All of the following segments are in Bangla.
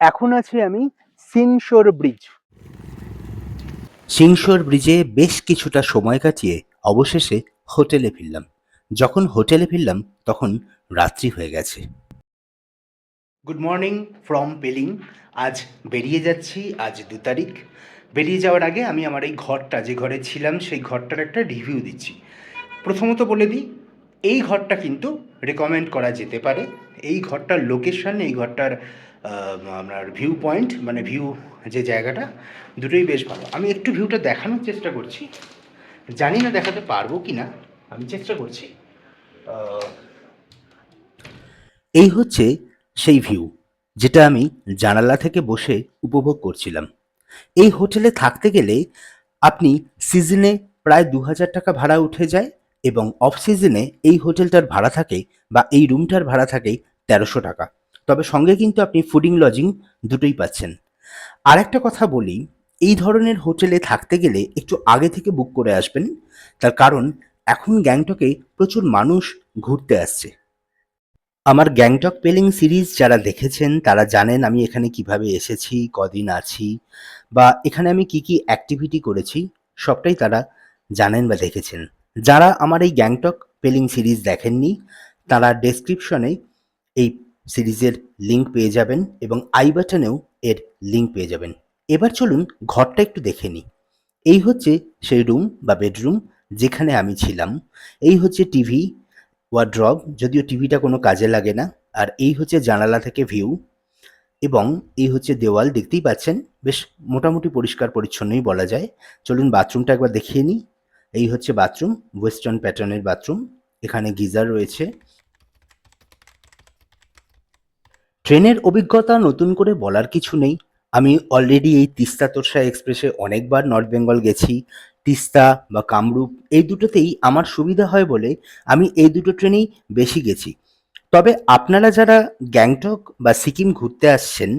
এখন আছি আমি সিনশোর ব্রিজ। সিংসর ব্রিজে বেশ কিছুটা সময় কাটিয়ে অবশেষে হোটেলে ফিরলাম। যখন হোটেলে ফিরলাম তখন রাত্রি হয়ে গেছে। গুড মর্নিং ফ্রম পেলিং আজ বেরিয়ে যাচ্ছি আজ দু তারিখ। বেরিয়ে যাওয়ার আগে আমি আমার এই ঘরটা যে ঘরে ছিলাম সেই ঘরটার একটা রিভিউ দিচ্ছি। প্রথমত বলে দিই এই ঘরটা কিন্তু রেকমেন্ড করা যেতে পারে। এই ঘরটার লোকেশন এই ঘরটার আপনার ভিউ পয়েন্ট মানে ভিউ যে জায়গাটা, দুটোই বেশ ভালো। আমি একটু ভিউটা দেখানোর চেষ্টা করছি। জানি না দেখাতে পারব কি না আমি চেষ্টা করছি। এই হচ্ছে সেই ভিউ যেটা আমি জানালা থেকে বসে উপভোগ করছিলাম। এই হোটেলে থাকতে গেলে আপনি সিজনে প্রায় দু হাজার টাকা ভাড়া উঠে যায় এবং অফ সিজনে এই হোটেলটার ভাড়া থাকে বা এই রুমটার ভাড়া থাকে তেরোশো টাকা। তবে সঙ্গে কিন্তু আপনি ফুডিং লজিং দুটোই পাচ্ছেন। আর একটা কথা বলি, এই ধরনের হোটেলে থাকতে গেলে একটু আগে থেকে বুক করে আসবেন, তার কারণ এখন গ্যাংটকে প্রচুর মানুষ ঘুরতে আসছে। আমার গ্যাংটক পেলিং সিরিজ যারা দেখেছেন, তারা জানেন আমি এখানে কীভাবে এসেছি, কদিন আছি, বা এখানে আমি কি কি অ্যাক্টিভিটি করেছি, সবটাই তারা জানেন বা দেখেছেন। যারা আমার এই গ্যাংটক পেলিং সিরিজ দেখেননি, তারা ডেসক্রিপশনে এই সিরিজের লিঙ্ক পেয়ে যাবেন এবং আই বাটনেও এর লিঙ্ক পেয়ে যাবেন। এবার চলুন ঘরটা একটু দেখে নিই। এই হচ্ছে সেই রুম বা বেডরুম যেখানে আমি ছিলাম। এই হচ্ছে টিভি ওয়ার্ড্রব যদিও টিভিটা কোনো কাজে লাগে না। আর এই হচ্ছে জানালা থেকে ভিউ এবং এই হচ্ছে দেওয়াল, দেখতেই পাচ্ছেন? বেশ মোটামুটি পরিষ্কার পরিচ্ছন্নই বলা যায়। চলুন বাথরুমটা একবার দেখিয়ে নিই। এই হচ্ছে বাথরুম ওয়েস্টার্ন প্যাটার্নের বাথরুম। এখানে গিজার রয়েছে। ট্রেনের অভিজ্ঞতা নতুন করে বলার কিছু নেই। আমি অলরেডি এই তিস্তা তোরসা এক্সপ্রেসে অনেকবার নর্থ বেঙ্গল গেছি। তিস্তা বা কামরূপ এই দুটোতেই আমার সুবিধা হয় বলে আমি এই দুটো ট্রেনেই বেশি গেছি। তবে আপনারা যারা গ্যাংটক বা সিকিম ঘুরতে আসছেন,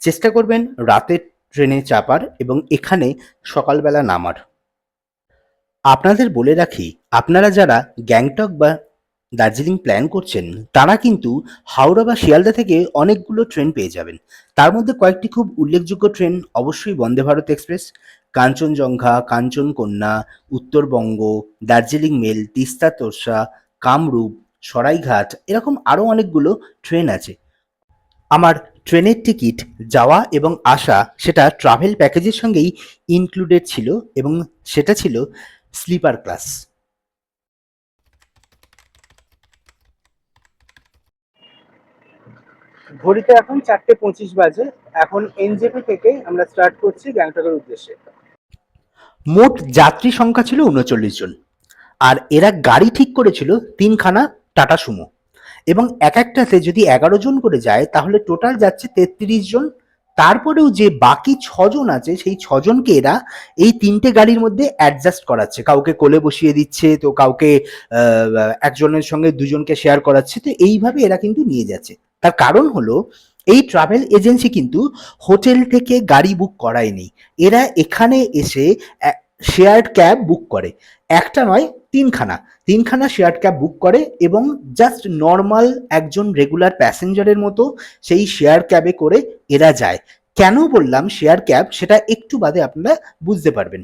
চেষ্টা করবেন রাতের ট্রেনে চাপার এবং এখানে সকালবেলা নামার। আপনাদের বলে রাখি, আপনারা যারা গ্যাংটক বা দার্জিলিং প্ল্যান করছেন, তারা কিন্তু হাওড়া বা শিয়ালদা থেকে অনেকগুলো ট্রেন পেয়ে যাবেন। তার মধ্যে কয়েকটি খুব উল্লেখযোগ্য ট্রেন অবশ্যই বন্দে ভারত এক্সপ্রেস কাঞ্চনজঙ্ঘা, কাঞ্চনকন্যা, উত্তরবঙ্গ, দার্জিলিং মেল, তিস্তা, তোরসা, কামরূপ, সরাইঘাট, এরকম আরও অনেকগুলো ট্রেন আছে। আমার ট্রেনের টিকিট যাওয়া এবং আসা সেটা ট্রাভেল প্যাকেজের সঙ্গেই ইনক্লুডেড ছিল এবং সেটা ছিল স্লিপার ক্লাস ঘড়িতে এখন চারটে পঁচিশ বাজে। এখন এনজেপি থেকে আমরা স্টার্ট করছি গ্যাংটকের উদ্দেশ্যে। মোট যাত্রী সংখ্যা ছিল উনচল্লিশ জন। আর এরা গাড়ি ঠিক করেছিল তিনখানা টাটা সুমো। এবং এক একটাতে যদি এগারো জন করে যায়, তাহলে টোটাল যাচ্ছে তেত্রিশ জন। তারপরেও যে বাকি ছজন আছে, সেই ছজনকে এরা এই তিনটে গাড়ির মধ্যে অ্যাডজাস্ট করাচ্ছে। কাউকে কোলে বসিয়ে দিচ্ছে, তো কাউকে একজনের সঙ্গে দুজনকে শেয়ার করাচ্ছে। তো এইভাবে এরা কিন্তু নিয়ে যাচ্ছে। তার কারণ হলো, এই ট্রাভেল এজেন্সি কিন্তু হোটেল থেকে গাড়ি বুক করায়নি। এরা এখানে এসে শেয়ার্ড ক্যাব বুক করে। একটা নয়, তিনখানা। তিনখানা শেয়ার্ড ক্যাব বুক করে এবং জাস্ট নর্মাল একজন রেগুলার প্যাসেঞ্জারের মতো সেই শেয়ার ক্যাবে করে এরা যায়। কেন বললাম শেয়ার ক্যাব সেটা একটু বাদে আপনারা বুঝতে পারবেন।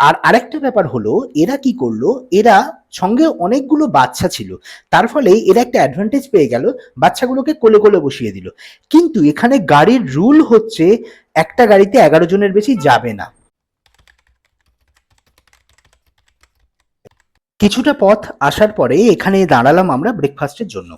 আর আরেকটা ব্যাপার হলো, এরা কি করল? এরা সঙ্গে অনেকগুলো বাচ্চা ছিল। তার ফলে এরা একটা অ্যাডভান্টেজ পেয়ে গেল, বাচ্চাগুলোকে কোলে কোলে বসিয়ে দিল। কিন্তু এখানে গাড়ির রুল হচ্ছে, একটা গাড়িতে এগারো জনের বেশি যাবে না। কিছুটা পথ আসার পরে এখানে দাঁড়ালাম আমরা ব্রেকফাস্টের জন্য।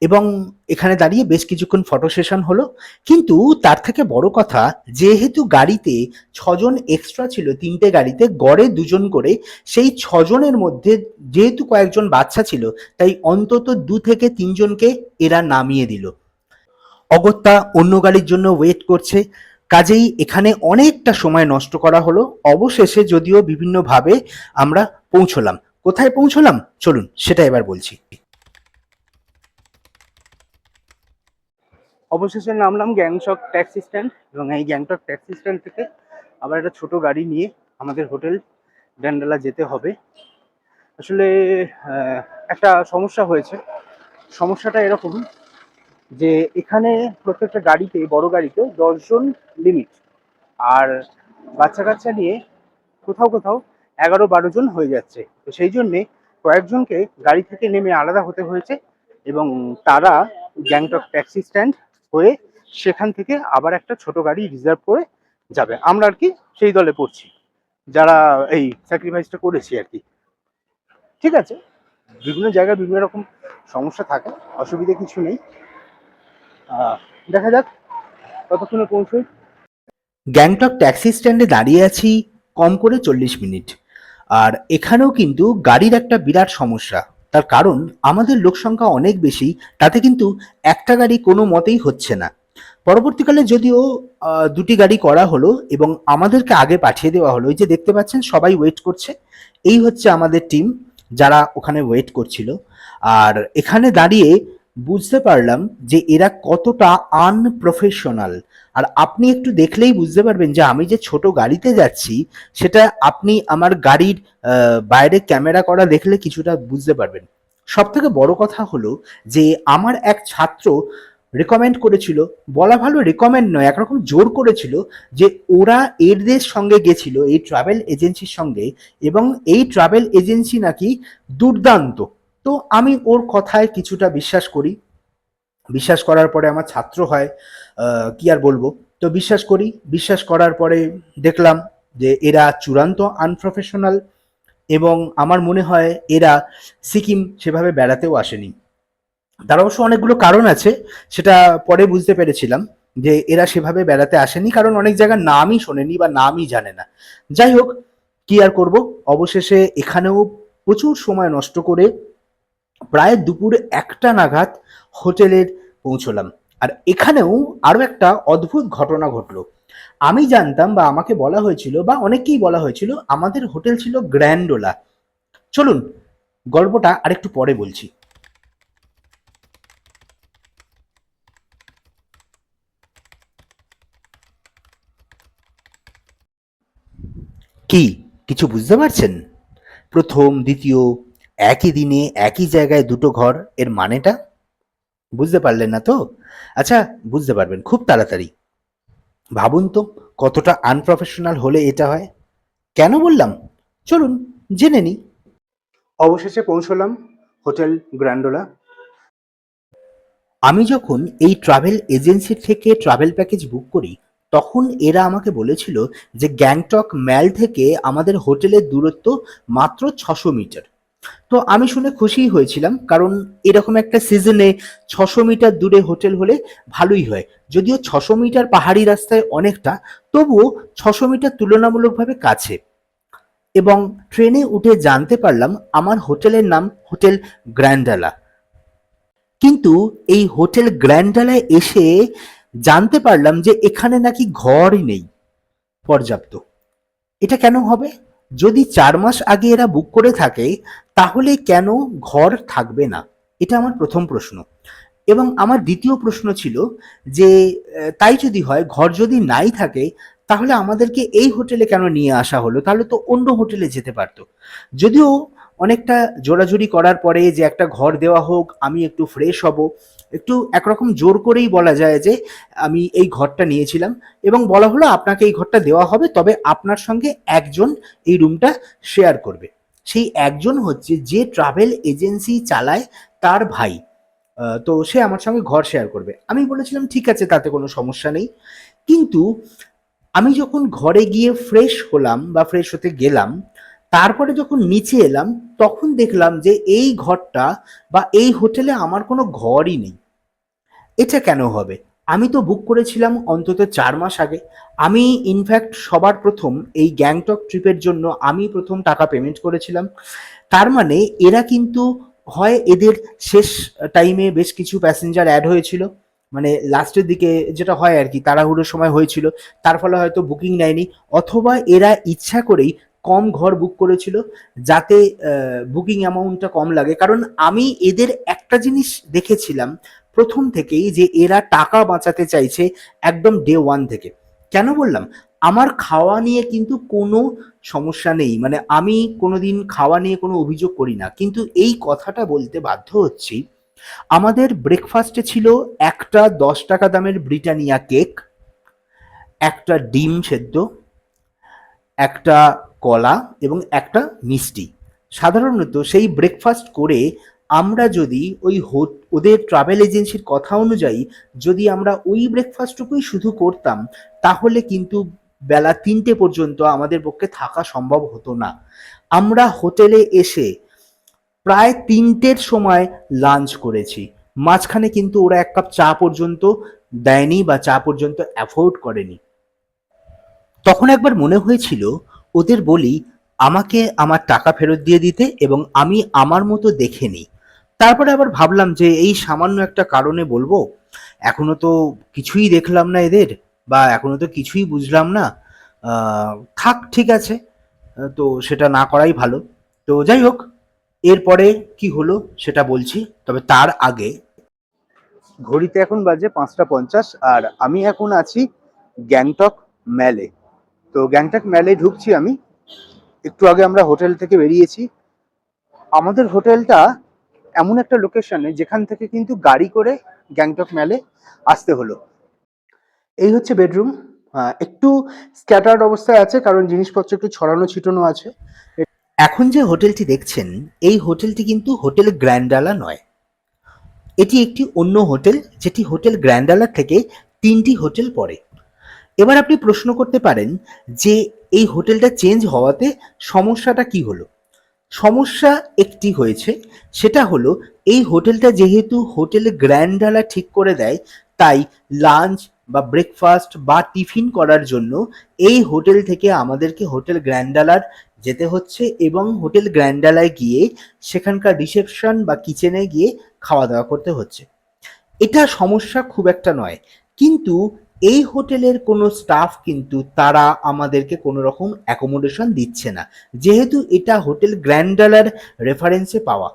এবং এখানে দাঁড়িয়ে বেশ কিছুক্ষণ ফটো সেশন হলো। কিন্তু তার থেকে বড় কথা, যেহেতু গাড়িতে ছজন এক্সট্রা ছিল, তিনটে গাড়িতে গড়ে দুজন করে, সেই ছজনের মধ্যে যেহেতু কয়েকজন বাচ্চা ছিল, তাই অন্তত দু থেকে তিনজনকে এরা নামিয়ে দিল। অগত্যা অন্য গাড়ির জন্য ওয়েট করছে। কাজেই এখানে অনেকটা সময় নষ্ট করা হলো। অবশেষে যদিও বিভিন্নভাবে আমরা পৌঁছলাম। কোথায় পৌঁছলাম? চলুন, সেটা এবার বলছি। অবশেষে নামলাম গ্যাংটক ট্যাক্সি স্ট্যান্ড এবং এই গ্যাংটক ট্যাক্সি স্ট্যান্ড থেকে আবার একটা ছোট গাড়ি নিয়ে আমাদের হোটেল ড্যান্ডালা যেতে হবে। আসলে একটা সমস্যা হয়েছে। সমস্যাটা এরকম যে এখানে প্রত্যেকটা গাড়িতে, বড় গাড়িতে দশজন লিমিট আর বাচ্চা কাচ্চা নিয়ে কোথাও কোথাও এগারো বারো জন হয়ে যাচ্ছে। তো সেই জন্যে কয়েকজনকে গাড়ি থেকে নেমে আলাদা হতে হয়েছে এবং তারা গ্যাংটক ট্যাক্সি স্ট্যান্ড হয়ে সেখান থেকে আবার একটা ছোট গাড়ি রিজার্ভ করে যাবে। আমরা আর কি সেই দলে পড়ছি, যারা এই স্যাক্রিফাইসটা করেছি আর কি। ঠিক আছে? বিভিন্ন জায়গায় বিভিন্ন রকম সমস্যা থাকে, অসুবিধা কিছু নেই। দেখা যাক কতক্ষণে পৌঁছই। গ্যাংটক ট্যাক্সি স্ট্যান্ডে দাঁড়িয়ে আছি কম করে চল্লিশ মিনিট। আর এখানেও কিন্তু গাড়ির একটা বিরাট সমস্যা। তার কারণ আমাদের লোক সংখ্যা অনেক বেশি, তাতে কিন্তু একটা গাড়ি কোনো মতেই হচ্ছে না। পরবর্তীকালে যদিও দুটি গাড়ি করা হলো এবং আমাদেরকে আগে পাঠিয়ে দেওয়া হলো ওই যে দেখতে পাচ্ছেন সবাই ওয়েট করছে। এই হচ্ছে আমাদের টিম যারা ওখানে ওয়েট করছিল। আর এখানে দাঁড়িয়ে বুঝতে পারলাম যে এরা কতটা আনপ্রফেশনাল আর আপনি একটু দেখলেই বুঝতে পারবেন যে আমি যে ছোট গাড়িতে যাচ্ছি, সেটা আপনি আমার গাড়ির বাইরে ক্যামেরা করা দেখলে কিছুটা বুঝতে পারবেন। সব থেকে বড় কথা হলো যে আমার এক ছাত্র রেকমেন্ড করেছিল, বলা ভালো রেকমেন্ড নয়, একরকম জোর করেছিল যে ওরা এদের সঙ্গে গেছিল, এই ট্রাভেল এজেন্সির সঙ্গে এবং এই ট্রাভেল এজেন্সি নাকি দুর্দান্ত। তো আমি ওর কথায় কিছুটা বিশ্বাস করি। বিশ্বাস করার পরে আমার ছাত্র হয় কি আর বলব? তো বিশ্বাস করি, বিশ্বাস করার পরে দেখলাম যে এরা চূড়ান্ত আনপ্রফেশনাল এবং আমার মনে হয় এরা সিকিম সেভাবে বেড়াতেও আসেনি। তার অবশ্য অনেকগুলো কারণ আছে, সেটা পরে বুঝতে পেরেছিলাম যে এরা সেভাবে বেড়াতে আসেনি, কারণ অনেক জায়গার নামই শোনেনি বা নামই জানে না। যাই হোক, কি আর করব? অবশেষে এখানেও প্রচুর সময় নষ্ট করে প্রায় দুপুর একটা নাগাদ হোটেলের পৌঁছলাম। আর এখানেও আরও একটা অদ্ভুত ঘটনা ঘটলো। আমি জানতাম বা আমাকে বলা হয়েছিল বা অনেকেই বলা হয়েছিল, আমাদের হোটেল ছিল গ্র্যান্ডোলা। চলুন, গল্পটা আরেকটু পরে বলছি। কি, কিছু বুঝতে পারছেন? প্রথম, দ্বিতীয় একই দিনে একই জায়গায় দুটো ঘর এর মানেটা? বুঝতে পারলেন না তো? আচ্ছা বুঝতে পারবেন খুব তাড়াতাড়ি। ভাবুন তো কতটা আনপ্রফেশনাল হলে এটা হয়। কেন বললাম? চলুন জেনে নিই। অবশেষে পৌঁছলাম হোটেল গ্র্যান্ডোলা। আমি যখন এই ট্রাভেল এজেন্সি থেকে ট্রাভেল প্যাকেজ বুক করি তখন এরা আমাকে বলেছিল যে গ্যাংটক ম্যাল থেকে আমাদের হোটেলের দূরত্ব মাত্র ছশো মিটার। তো আমি শুনে খুশি হয়েছিলাম, কারণ এরকম একটা সিজনে ছশো মিটার দূরে হোটেল হলে ভালোই হয়। যদিও ছশো মিটার পাহাড়ি রাস্তায় অনেকটা, তবুও ছশো মিটার তুলনামূলকভাবে কাছে। এবং ট্রেনে উঠে জানতে পারলাম আমার হোটেলের নাম হোটেল গ্র্যান্ডালা। কিন্তু এই হোটেল গ্র্যান্ডালায় এসে জানতে পারলাম যে এখানে নাকি ঘরই নেই পর্যাপ্ত। এটা কেন হবে? যদি চার মাস আগে এরা বুক করে থাকে তাহলে কেন ঘর থাকবে না? এটা আমার প্রথম প্রশ্ন। এবং আমার দ্বিতীয় প্রশ্ন ছিল যে তাই যদি হয়, ঘর যদি নাই থাকে, তাহলে আমাদেরকে এই হোটেলে কেন নিয়ে আসা হলো? তাহলে তো অন্য হোটেলে যেতে পারতো। যদিও অনেকটা জোরাজুরি করার পরে যে একটা ঘর দেওয়া হোক, আমি একটু ফ্রেশ হব, একটু একরকম জোর করেই বলা যায় যে, আমি এই ঘরটা নিয়েছিলাম। এবং বলা হলো, আপনাকে এই ঘরটা দেওয়া হবে, তবে আপনার সঙ্গে একজন এই রুমটা শেয়ার করবে। সেই একজন হচ্ছে যে ট্রাভেল এজেন্সি চালায় তার ভাই। তো সে আমার সঙ্গে ঘর শেয়ার করবে। আমি বলেছিলাম, ঠিক আছে, তাতে কোনো সমস্যা নেই। কিন্তু আমি যখন ঘরে গিয়ে ফ্রেশ হলাম বা ফ্রেশ হতে গেলাম, তারপরে যখন নিচে এলাম, তখন দেখলাম যে এই ঘরটা বা এই হোটেলে আমার কোনো ঘরই নেই। এটা কেন হবে? আমি তো বুক করেছিলাম অন্তত চার মাস আগে। আমি ইনফ্যাক্ট সবার প্রথম এই গ্যাংটক ট্রিপের জন্য আমি প্রথম টাকা পেমেন্ট করেছিলাম। তার মানে এরা কিন্তু হয় এদের শেষ টাইমে বেশ কিছু প্যাসেঞ্জার অ্যাড হয়েছিল। মানে লাস্টের দিকে যেটা হয় আর কি, তাড়াহুড়োর সময় হয়েছিল। তার ফলে হয়তো বুকিং নেয়নি। অথবা এরা ইচ্ছা করেই কম ঘর বুক করেছিল, যাতে বুকিং অ্যামাউন্টটা কম লাগে। কারণ আমি এদের একটা জিনিস দেখেছিলাম প্রথম থেকেই যে এরা টাকা বাঁচাতে চাইছে একদম ডে ওয়ান থেকে। কেন বললাম? আমার খাওয়া নিয়ে কিন্তু কোনো সমস্যা নেই। মানে আমি কোনোদিন খাওয়া নিয়ে কোনো অভিযোগ করি না। কিন্তু এই কথাটা বলতে বাধ্য হচ্ছি, আমাদের ব্রেকফাস্টে ছিল একটা দশ টাকা দামের ব্রিটানিয়া কেক, একটা ডিম সেদ্ধ, একটা কলা এবং একটা মিষ্টি। সাধারণত সেই ব্রেকফাস্ট করে আমরা যদি ওই ওদের ট্রাভেল এজেন্সির কথা অনুযায়ী যদি আমরা ওই ব্রেকফাস্টটুকুই শুধু করতাম, তাহলে কিন্তু বেলা তিনটে পর্যন্ত আমাদের পক্ষে থাকা সম্ভব হতো না। আমরা হোটেলে এসে প্রায় তিনটের সময় লাঞ্চ করেছি। মাঝখানে কিন্তু ওরা এক কাপ চা পর্যন্ত দেয়নি বা চা পর্যন্ত অ্যাফোর্ড করেনি। তখন একবার মনে হয়েছিল, ওদের বলি, আমাকে আমার টাকা ফেরত দিয়ে দিতে এবং আমি আমার মতো দেখে নিই। তারপরে আবার ভাবলাম যে এই সামান্য একটা কারণে বলব, এখনও তো কিছুই দেখলাম না এদের বা এখনও তো কিছুই বুঝলাম না। থাক, ঠিক আছে। তো সেটা না করাই ভালো। তো যাই হোক, এরপরে কি হলো সেটা বলছি, তবে তার আগে। ঘড়িতে এখন বাজে পাঁচটা পঞ্চাশ আর আমি এখন আছি গ্যাংটক ম্যালে। তো গ্যাংটক ম্যালে ঢুকছি আমি। একটু আগে আমরা হোটেল থেকে বেরিয়েছি। আমাদের হোটেলটা এমন একটা লোকেশনে যেখান থেকে কিন্তু গাড়ি করে গ্যাংটক ম্যালে আসতে হলো। এই হচ্ছে বেডরুম একটু স্ক্যাটার্ড অবস্থায় আছে, কারণ জিনিসপত্র একটু ছড়ানো, ছিটানো আছে। এখন যে হোটেলটি দেখছেন, এই হোটেলটি কিন্তু হোটেল গ্র্যান্ডালা নয়। এটি একটি অন্য হোটেল, যেটি হোটেল গ্র্যান্ডালা থেকে তিনটি হোটেল পড়ে। এবার আপনি প্রশ্ন করতে পারেন যে এই হোটেলটা চেঞ্জ হওয়াতে সমস্যাটা কি হলো? সমস্যা একটি হয়েছে, সেটা হলো এই হোটেলটা যেহেতু হোটেল গ্র্যান্ডালা ঠিক করে দেয়, তাই লাঞ্চ বা ব্রেকফাস্ট বা টিফিন করার জন্য এই হোটেল থেকে আমাদেরকে হোটেল গ্র্যান্ডালার যেতে হচ্ছে এবং হোটেল গ্র্যান্ডালায় গিয়ে সেখানকার রিসেপশন বা কিচেনে গিয়ে খাওয়া দাওয়া করতে হচ্ছে। এটা সমস্যা খুব একটা নয়, কিন্তু এই হোটেলের কোনো স্টাফ কিন্তু তারা আমাদেরকে কোনো রকম অ্যাকোমোডেশন দিচ্ছে না। যেহেতু এটা হোটেল গ্র্যান্ডালার রেফারেন্সে পাওয়া।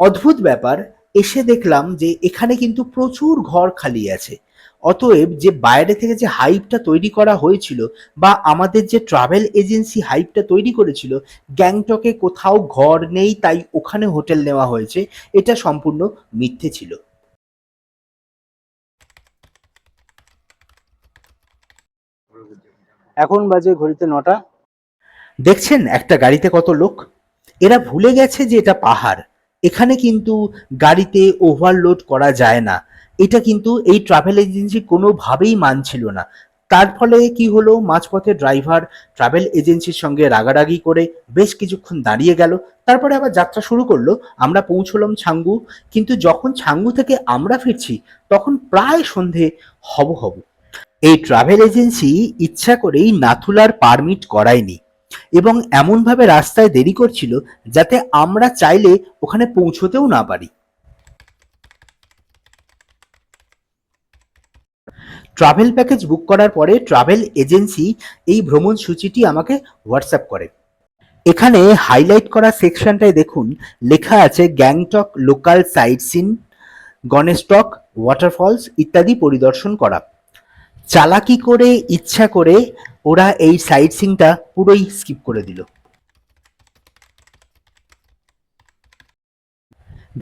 অদ্ভুত ব্যাপার, এসে দেখলাম যে এখানে কিন্তু প্রচুর ঘর খালি আছে। অতএব যে বাইরে থেকে যে হাইপটা তৈরি করা হয়েছিল বা আমাদের যে ট্রাভেল এজেন্সি হাইপটা তৈরি করেছিল, গ্যাংটকে কোথাও ঘর নেই তাই ওখানে হোটেল নেওয়া হয়েছে, এটা সম্পূর্ণ মিথ্যে ছিল। এখন বাজে ঘড়িতে নটা। দেখছেন, একটা গাড়িতে কত লোক? এরা ভুলে গেছে যে এটা পাহাড়। এখানে কিন্তু গাড়িতে ওভারলোড করা যায় না। এটা কিন্তু এই ট্রাভেল এজেন্সি কোনোভাবেই মানছিল না। তার ফলে কি হলো? মাঝপথে ড্রাইভার ট্রাভেল এজেন্সির সঙ্গে রাগারাগি করে বেশ কিছুক্ষণ দাঁড়িয়ে গেল। তারপরে আবার যাত্রা শুরু করল। আমরা পৌঁছলাম ছাঙ্গু। কিন্তু যখন ছাঙ্গু থেকে আমরা ফিরছি, তখন প্রায় সন্ধে হব হব। এই ট্রাভেল এজেন্সি ইচ্ছা করেই নাথুলার পারমিট করায়নি এবং এমনভাবে রাস্তায় দেরি করছিল যাতে আমরা চাইলে ওখানে পৌঁছতেও না পারি। ট্রাভেল প্যাকেজ বুক করার পরে ট্রাভেল এজেন্সি এই ভ্রমণ সূচিটি আমাকে হোয়াটসঅ্যাপ করে। এখানে হাইলাইট করা সেকশনটায় দেখুন, লেখা আছে Gangtok local sightseeing Ganesh Tok waterfalls ইত্যাদি পরিদর্শন করা। চালাকি করে, ইচ্ছা করে ওরা এই সাইট সিনটা পুরোই স্কিপ করে দিল।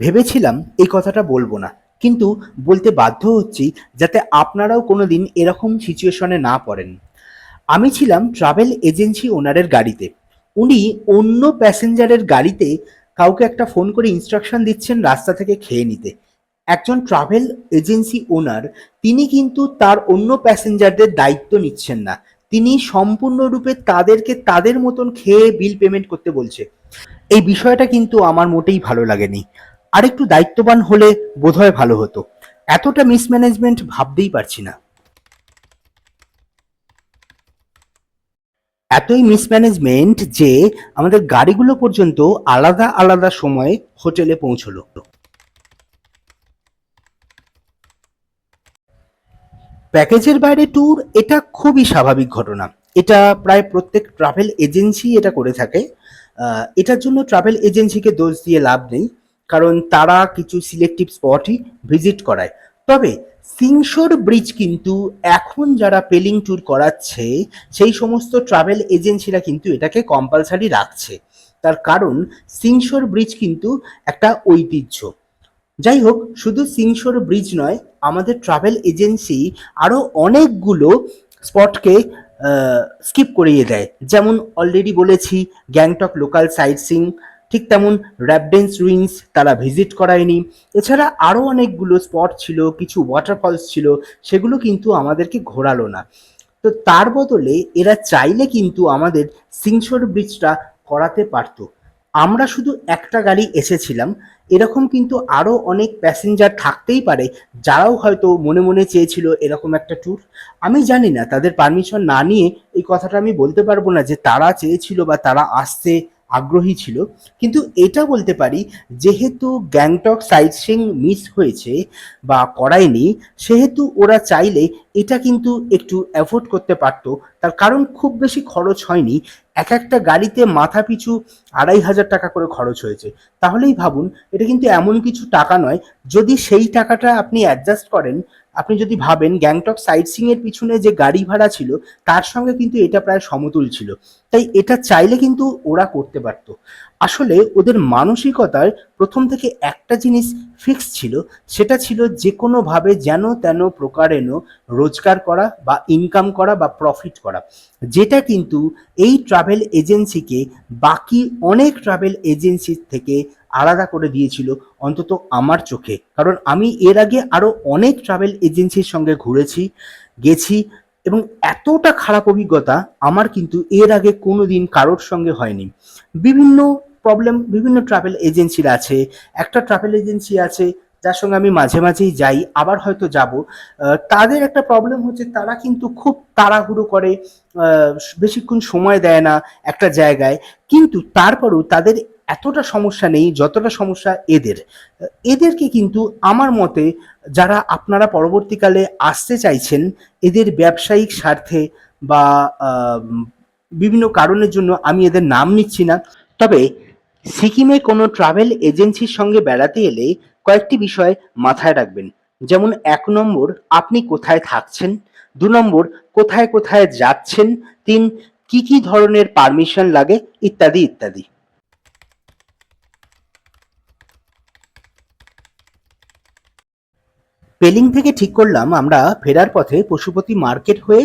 ভেবেছিলাম এই কথাটা বলব না, কিন্তু বলতে বাধ্য হচ্ছি যাতে আপনারাও কোনোদিন এরকম সিচুয়েশনে না পড়েন। আমি ছিলাম ট্রাভেল এজেন্সি ওনারের গাড়িতে। উনি অন্য প্যাসেঞ্জারের গাড়িতে কাউকে একটা ফোন করে ইনস্ট্রাকশন দিচ্ছেন রাস্তা থেকে খেয়ে নিতে। একজন ট্রাভেল এজেন্সি ওনার তিনি কিন্তু তার অন্য প্যাসেঞ্জারদের দায়িত্ব নিচ্ছেন না। তিনি সম্পূর্ণরূপে তাদেরকে তাদের মতন খেয়ে বিল পেমেন্ট করতে বলছে। এই বিষয়টা কিন্তু আমার মোটেই ভালো লাগেনি। আরেকটু দায়িত্ববান হলে বোধহয় ভালো হতো। এতটা মিসম্যানেজমেন্ট ভাবতেই পারছি না। এতই মিসম্যানেজমেন্ট যে আমাদের গাড়িগুলো পর্যন্ত আলাদা আলাদা সময়ে হোটেলে পৌঁছলো। প্যাকেজের বাইরে ট্যুর এটা খুবই স্বাভাবিক ঘটনা। এটা প্রায় প্রত্যেক ট্রাভেল এজেন্সি এটা করে থাকে। এটার জন্য ট্রাভেল এজেন্সিকে দোষ দিয়ে লাভ নেই, কারণ তারা কিছু সিলেক্টিভ স্পটই ভিজিট করায়। তবে সিংসোর ব্রিজ কিন্তু এখন যারা পেলিং ট্যুর করাচ্ছে, সেই সমস্ত ট্রাভেল এজেন্সিরা কিন্তু এটাকে কম্পালসারি রাখছে। তার কারণ সিংসোর ব্রিজ কিন্তু একটা ঐতিহ্য। যাই হোক শুধু সিংসর ব্রিজ নয়, আমাদের ট্রাভেল এজেন্সি আরও অনেকগুলো স্পটকে স্কিপ করিয়ে দেয়। যেমন অলরেডি বলেছি গ্যাংটক লোকাল সাইট সিং ঠিক তেমন র্যাবডেন্স রুইন্স তারা ভিজিট করায়নি। এছাড়া আরও অনেকগুলো স্পট ছিল, কিছু ওয়াটারফলস ছিল, সেগুলো কিন্তু আমাদেরকে ঘোরালো না। তো তার বদলে এরা চাইলে কিন্তু আমাদের সিংসর ব্রিজটা করাতে পারতো। আমরা শুধু একটা গাড়ি এসেছিলাম। এরকম কিন্তু আরও অনেক প্যাসেঞ্জার থাকতেই পারে, যারাও হয়তো মনে মনে চেয়েছিল এরকম একটা ট্যুর আমি জানি না, তাদের পারমিশন না নিয়ে এই কথাটা আমি বলতে পারব না যে তারা চেয়েছিল বা তারা আসতে আগ্রহী ছিল। কিন্তু এটা বলতে পারি, যেহেতু গ্যাংটক সাইট সিং মিস হয়েছে বা করায়নি, সেহেতু ওরা চাইলে এটা কিন্তু একটু অ্যাফোর্ড করতে পারতো। তার কারণ খুব বেশি খরচ হয়নি। এক একটা গাড়িতে মাথা পিছু আড়াই হাজার টাকা করে খরচ হয়েছে। তাহলেই ভাবুন, এটা কিন্তু এমন কিছু টাকা নয়, যদি সেই টাকাটা আপনি অ্যাডজাস্ট করেন, আপনি যদি ভাবেন গ্যাংটক সাইট এর পিছনে যে গাড়ি ভাড়া ছিল, তার সঙ্গে কিন্তু এটা প্রায় সমতুল ছিল। তাই এটা চাইলে কিন্তু ওরা করতে পারতো। আসলে ওদের মানসিকতার প্রথম থেকে একটা জিনিস ফিক্স ছিল, সেটা ছিল যে কোনোভাবে যেন তেন প্রকারেণ রোজগার করা বা ইনকাম করা বা প্রফিট করা। যেটা কিন্তু এই ট্রাভেল এজেন্সিকে বাকি অনেক ট্রাভেল এজেন্সির থেকে আলাদা করে দিয়েছিল অন্তত আমার চোখে। কারণ আমি এর আগে আরও অনেক ট্রাভেল এজেন্সির সঙ্গে ঘুরেছি, গেছি এবং এতটা খারাপ অভিজ্ঞতা আমার কিন্তু এর আগে কোনো দিন কারোর সঙ্গে হয়নি। বিভিন্ন প্রবলেম বিভিন্ন ট্রাভেল এজেন্সির আছে। একটা ট্রাভেল এজেন্সি আছে, যার সঙ্গে আমি মাঝে মাঝেই যাই, আবার হয়তো যাব। তাদের একটা প্রবলেম হচ্ছে, তারা কিন্তু খুব তাড়াহুড়ো করে বেশিক্ষণ সময় দেয় না একটা জায়গায়। কিন্তু তারপরেও তাদের এতটা সমস্যা নেই, যতটা সমস্যা এদের। এদেরকে কিন্তু আমার মতে, যারা আপনারা পরবর্তীকালে আসতে চাইছেন, এদের ব্যবসায়িক স্বার্থে বা বিভিন্ন কারণের জন্য আমি এদের নাম নিচ্ছি না। তবে সিকিমে কোনো ট্রাভেল এজেন্সির সঙ্গে বেড়াতে এলে কয়েকটি বিষয় মাথায় রাখবেন। যেমন এক নম্বর, আপনি কোথায় থাকছেন? দু নম্বর, কোথায় কোথায় যাচ্ছেন? তিন, কি কি ধরনের পারমিশন লাগে? ইত্যাদি ইত্যাদি। পেলিং থেকে ঠিক করলাম, আমরা ফেরার পথে পশুপতি মার্কেট হয়ে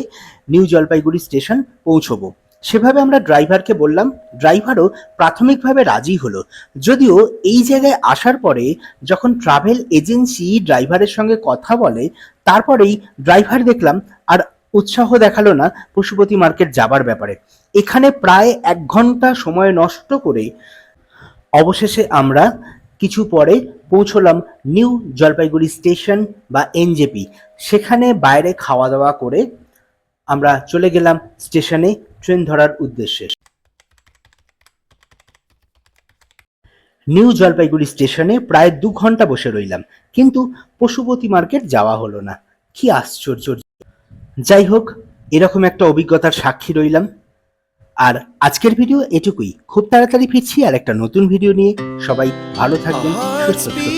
নিউ জলপাইগুড়ি স্টেশন পৌঁছবো। সেভাবে আমরা ড্রাইভারকে বললাম, ড্রাইভারও প্রাথমিকভাবে রাজি হলো। যদিও এই জায়গায় আসার পরে যখন ট্রাভেল এজেন্সি ড্রাইভারের সঙ্গে কথা বলে, তারপরেই ড্রাইভার দেখলাম আর উৎসাহ দেখাল না পশুপতি মার্কেট যাবার ব্যাপারে। এখানে প্রায় এক ঘণ্টা সময় নষ্ট করে অবশেষে আমরা কিছু পরে পৌঁছলাম নিউ জলপাইগুড়ি স্টেশন বা এনজেপি। সেখানে বাইরে খাওয়া দাওয়া করে আমরা চলে গেলাম স্টেশনে ট্রেন ধরার উদ্দেশ্যে। নিউ জলপাইগুড়ি স্টেশনে প্রায় দু ঘণ্টা বসে রইলাম, কিন্তু পশুপতি মার্কেট যাওয়া হলো না। কি আশ্চর্য। যাই হোক, এরকম একটা অভিজ্ঞতার সাক্ষী রইলাম। আর আজকের ভিডিও এটুকুই। খুব তাড়াতাড়ি ফিরছি, আর একটা নতুন ভিডিও নিয়ে সবাই ভালো থাকবেন, সুস্থ থাকবেন।